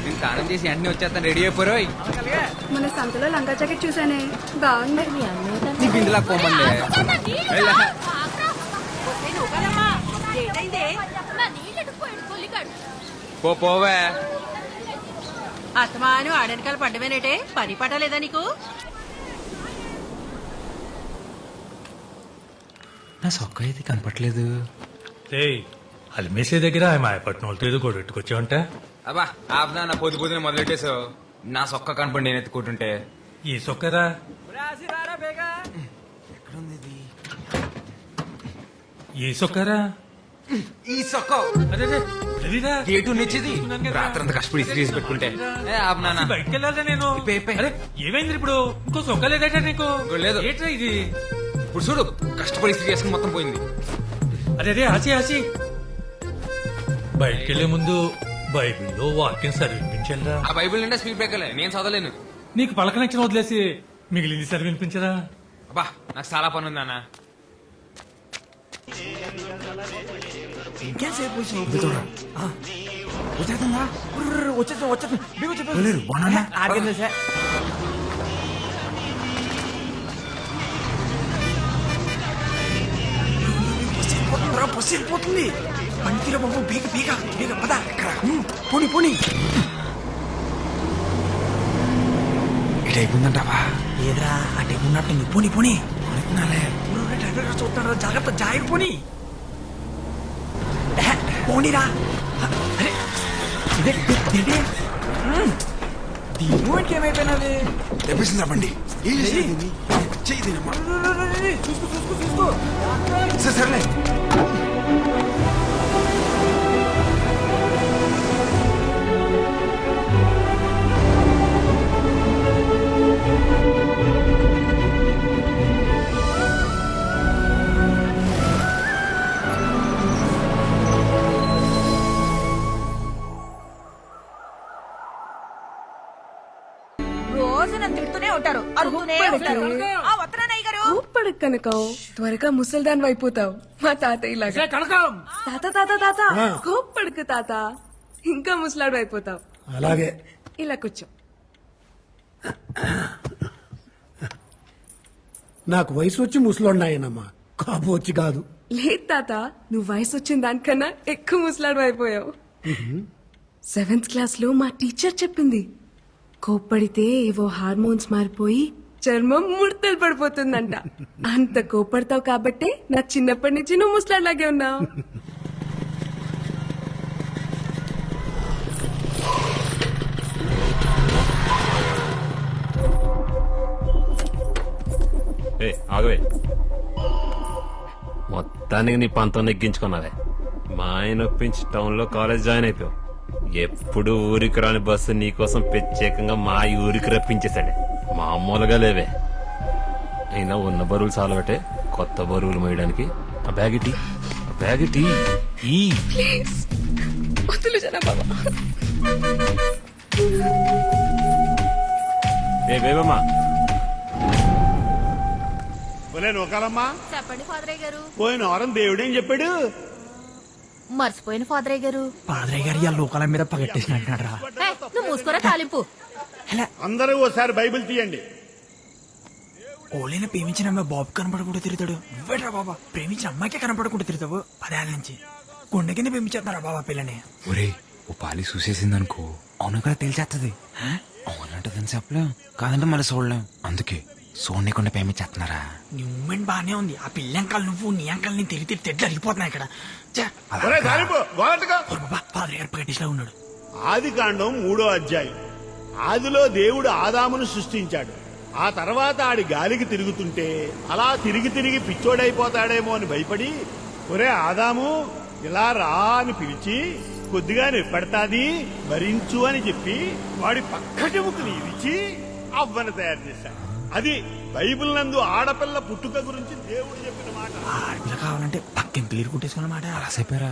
నేను స్నానం చేసి వెంటనే వచ్చేస్తాను రెడీ అయిపోయి మన సంతలో లంగా జాకెట్ చూసానే బాగుంది నీ బిందులా వెళ్ళా. పో పోవే అత్తమాను ఆడనకాల పడ్డమేనేటే పని పట్టలేదా నీకు? నా సొక్క అయితే కనపట్లేదు. రేయ్ అలిమేసే దగ్గర మా పట్నం ఏదో కూడా పెట్టుకొచ్చావంట? అబ్బా ఆపునా నా పొద్దు పొద్దున మొదలెట్టేసావు నా సొక్క కనపడి నేను ఎత్తుకుంటుంటే. ఈ సొక్కరా? ఈ సొక్కరా? ఈ సొక్క. అదే. అదిరా గేటు నిచ్చేది రాత్రంతా కష్టపడి ఇస్త్రీ చేసి పెట్టుకుంటే. ఏ ఆపునా బయటకు వెళ్ళాలా నేను. ఇప్పే, ఇప్పే. అరే ఏమైంది ఇప్పుడు? ఇంకో సొక్క లేదట నీకు. ఇంకో లేదు. ఏంట్రా ఇది? ఇప్పుడు చూడు కష్టపడి ఇస్త్రీ చేసుకుని మొత్తం పోయింది. అరే అరే ఆసి ఆసి బయటకు వెళ్ళే ముందు బైబిల్లో వాక్యం చదివించాలరా ఆ బైబిల్ నిండా స్పీడ్ బ్రేకర్లే నేను చదవలేను. నీకు పలక నచ్చిన వదిలేసి మిగిలింది చదివినిపించరా అబ్బా నాకు చాలా పని ఉంది అన్న పోతుంది పంటిలో బాబు బీగ బీగ బీగ పద పోని పోని ఇటైపోయిందంటావా ఏదిరా అంటే ఉన్నట్టుంది పోని పోని అనుకున్నాలే చూస్తున్నారా జాగ్రత్త జాగ్రత్త పోని ఎహె, పోనీరా. అరే ఇదే దీనికి ఏమైపోయినది? తెప్పిస్తుందా బండి ఏం చేసింది? చెయ్యి దీనమ్మా సరే, సరేలే. ఉంటారు గారు. కనుకో. త్వరగా ముసల్దాన్ అయిపోతావు మా తాతయ్య లాగా తాత తాత తాత. కోప్పడుకు తాత. ఇంకా ముసలాడు అయిపోతావు అలాగే. ఇలా కూర్చో. నాకు వయసు వచ్చి ముసలోన్నాయనమ్మా కాపు వచ్చి కాదు. లేదు తాత నువ్వు వయసు వచ్చిన దానికన్నా ఎక్కువ ముసలాడు అయిపోయావు సెవెంత్ క్లాస్లో మా టీచర్ చెప్పింది. కోప్పడితే ఏవో హార్మోన్స్ మారిపోయి చర్మం ముడతలు పడిపోతుందంట. అంత కోప్పడతావు కాబట్టే నా చిన్నప్పటి నుంచి నువ్వు ముసలాడ్లాగే ఉన్నావు. ఏ ఆగవే మొత్తానికి నీ పంతం నెగ్గించుకున్నావే. మా ఆయన ఒప్పించి టౌన్లో కాలేజ్ జాయిన్ అయిపోయావు. ఎప్పుడు ఊరికి రాని బస్సు నీకోసం ప్రత్యేకంగా మా ఊరికి రప్పించేశాడే. మామూలుగా లేవే. అయినా ఉన్న బరువులు చాలబట్టే కొత్త బరువులు మోయడానికి. ఆ బ్యాగ్ ఇటీ ఆ బ్యాగ్ ఇటీ ఈ. ఏ బేబమ్మా నూకాలమ్మా చెప్పండి ఫాదరయ్య గారు. పోయిన వారం దేవుడేం చెప్పాడు? మర్చిపోయిన ఫాదరయ్య గారు. పాదరయ్య గారు ఇవాళ లోకాల మీద పగట్టేసిన అంటున్నాడు రా ఏయ్, నువ్వు మూసుకోరా తాలింపు. అందరూ ఓసారి బైబిల్ తీయండి. ఓలైన ప్రేమించిన అమ్మాయి బాబు కనపడకుండా తిరుగుతాడు. నువ్వేట్రా బాబా? ప్రేమించిన అమ్మాయికే కనపడకుండా తిరుగుతావు? పదేళ్ళ నుంచి. గుండె కింద బాబా పిల్లని? ఒరే ఓ పాలి చూసేసింది అనుకో అవును కదా తెలిసేస్తుంది అవునంటదని చెప్పలేం. కాదంటే మళ్ళీ చూడలేం. అందుకే. చూడకుండా పేమెంట్ చేస్తున్నారా? నీ మూమెంట్ బానే ఉంది. ఆ పిల్ల అంకాలు నువ్వు నీ అంకాలు నీ తిరిగి తిరిగి తెడ్లు అరిగిపోతున్నాయి ఇక్కడ. గారు పగట్టేసిలా ఉన్నాడు. ఆది కాండం మూడో అధ్యాయం. ఆదిలో దేవుడు ఆదామును సృష్టించాడు. ఆ తర్వాత ఆడి గాలికి తిరుగుతుంటే అలా తిరిగి తిరిగి పిచ్చోడైపోతాడేమో అని భయపడి ఒరే ఆదాము ఇలా రా అని పిలిచి కొద్దిగా నిప్పడతాది భరించు అని చెప్పి వాడి పక్కటి ముక్కుని ఇరిచి అవ్వను తయారు చేశాడు. అది బైబిల్ నందు ఆడపిల్ల పుట్టుక గురించి దేవుడు చెప్పిన మాట. ఆడపిల్ల కావాలంటే పక్కన పేరు కుట్టేసుకున్నమాట అలా చెప్పారా?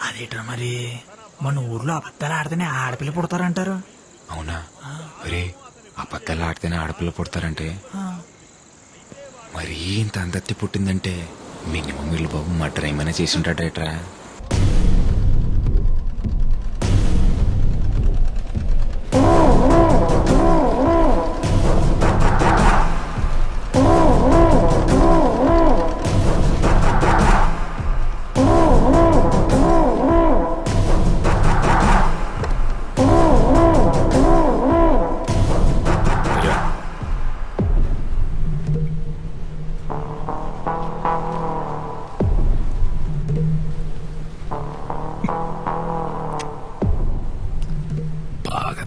అదేట్రా మరి? మన ఊర్లో అబద్ధాలు ఆడితేనే ఆడపిల్ల పుడతారంటారు. అవునా? ఒరే అబద్ధాలు ఆడితేనే ఆడపిల్ల పుడతారంటే? మరీ ఇంత అందత్తి పుట్టిందంటే మినిమం వీళ్ళు బాబు మటర్ ఏమైనా చేసి ఉంటాడేట్రా?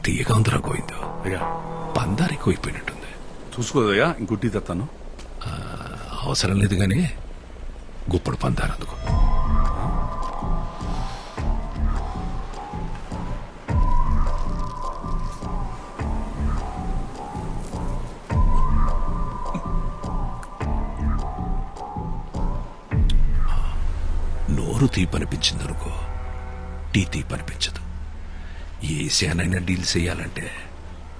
తీయగా ఉందిరా గోవిందు పందారు ఎక్కువైపోయినట్టుంది. చూసుకోదయ్యా ఇంకుట్టి తెస్తాను అవసరం లేదు కానీ గుప్పడు పందారు అందుకో. నోరు తీపనిపించింది అనుకో టీ తీపనిపించదు. ఏ సేనైనా డీల్ చేయాలంటే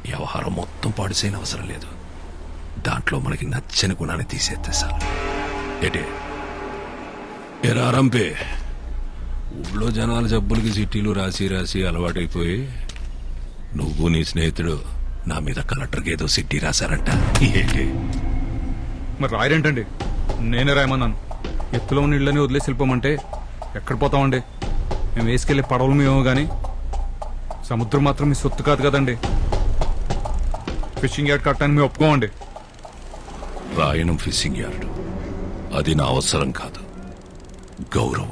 వ్యవహారం మొత్తం పాడు చేయని అవసరం లేదు. దాంట్లో మనకి నచ్చని గుణాన్ని తీసేస్తే సార్ ఏటే? ఎరా రంపే. ఊళ్ళో జనాల జబ్బులకి చిట్టీలు రాసి రాసి అలవాటైపోయి నువ్వు నీ స్నేహితుడు నా మీద కలెక్టర్కి ఏదో సిట్టి రాశారంట. ఏంటి? మరి రాయరేంటండి? నేనే రాయమన్నాను. ఎత్తులో ఉన్న ఇళ్ళని వదిలేసి వెళ్ళిపోమంటే ఎక్కడ పోతామండి? మేము వేసుకెళ్ళే పడవలు మేము కానీ సముద్రం మాత్రం మీ సొత్తు కాదు కదండి. ఫిషింగ్ యార్డ్ కట్టడానికి మేము ఒప్పుకోమండి. రాయనం ఫిషింగ్ యార్డ్. అది నా అవసరం కాదు. గౌరవం.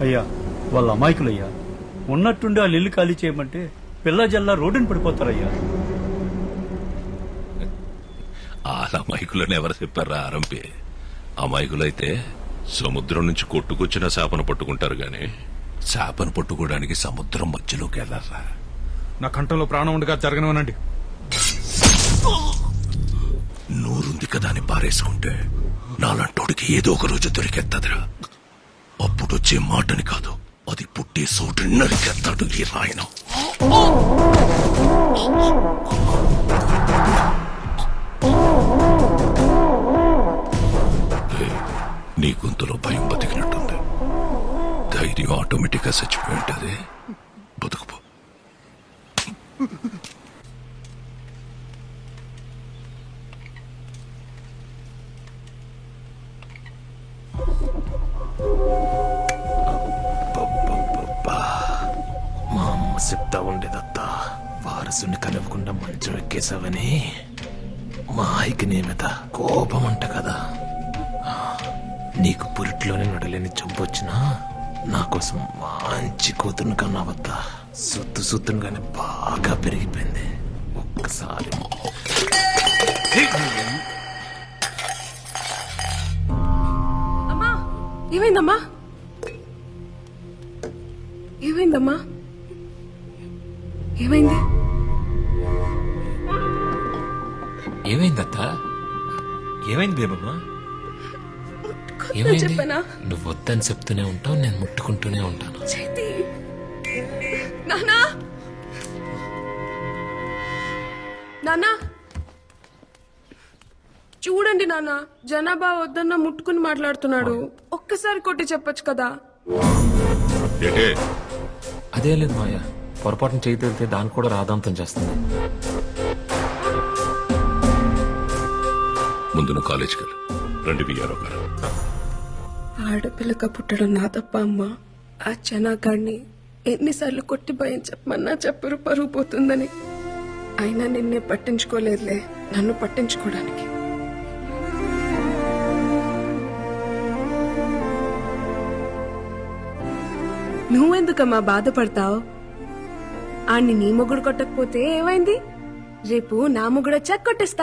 అయ్యా వాళ్ళ అమాయకులయ్యా. ఉన్నట్టుండి వాళ్ళు ఇల్లు ఖాళీ చేయమంటే పిల్ల జల్లా రోడ్డుని పడిపోతారయ్యా. వాళ్ళ అమాయకులని ఎవరు చెప్పారా ఆరంపే? అమాయకులైతే సముద్రం నుంచి కొట్టుకొచ్చిన చేపను పట్టుకుంటారు గాని. చేపను పట్టుకోవడానికి సముద్రం మధ్యలోకి వెళ్ళారా నా కంఠంలో ప్రాణం ఉండగా జరగనివ్వనండి. నోరుంది కదా అని పారేసుకుంటే నాలంటోడికి ఏదో ఒక రోజు దొరికెత్తదిరా. అప్పుడు వచ్చే మాటని కాదు అది పుట్టే చోటు నరికెత్తాడు ఈ రాయనం. నీ గొంతులో భయం ధైర్యం ఆటోమేటిక్గా చచ్చిపోయి ఉంటుంది. బతుకుపో. మా అమ్మ చెప్తా ఉండేదత్తా. వారసుని కలవకుండా మంచం ఎక్కేసావని. మా ఆయికి నీ మీద కోపం అంట కదా. నీకు పురిట్లోనే నడలేని చంపొచ్చినా నా కోసం మంచి కూతురుని కన్నావద్దా సుత్తు సుత్తునుగానే బాగా పెరిగిపోయింది. ఒక్కసారి. అమ్మా ఏమైందమ్మా? ఏమైందమ్మా? ఏమైంది? ఏమైందత్త? ఏమైంది బేబమ్మా? చెప్పనా? నువ్వు వద్దని చెప్తూనే ఉంటావు నేను ముట్టుకుంటూనే ఉంటాను. చేతి! నానా నానా చూడండి నాన్న జనాభా వద్దన్న ముట్టుకుని మాట్లాడుతున్నాడు. ఒక్కసారి కొట్టి చెప్పొచ్చు కదా? ఏటే? అదే లేదు మాయ పొరపాటున చేయి వెళ్తే దాన్ని కూడా రాదాంతం చేస్తుంది. ముందు నువ్వు కాలేజీకి వెళ్ళు. రండి బియ్యారో గారు. ఆడపిల్లక పుట్టడం నా తప్ప అమ్మా. ఆ చనాకాడిని ఎన్నిసార్లు కొట్టి భయం చెప్పమన్నా చెప్పరు పరువు పోతుందని. అయినా నిన్నే పట్టించుకోలేదులే నన్ను పట్టించుకోవడానికి. నువ్వెందుకమ్మా బాధపడతావు? ఆణ్ణి నీ మొగుడు కొట్టకపోతే ఏమైంది? రేపు నా మొగుడు వచ్చా కొట్టేస్తా.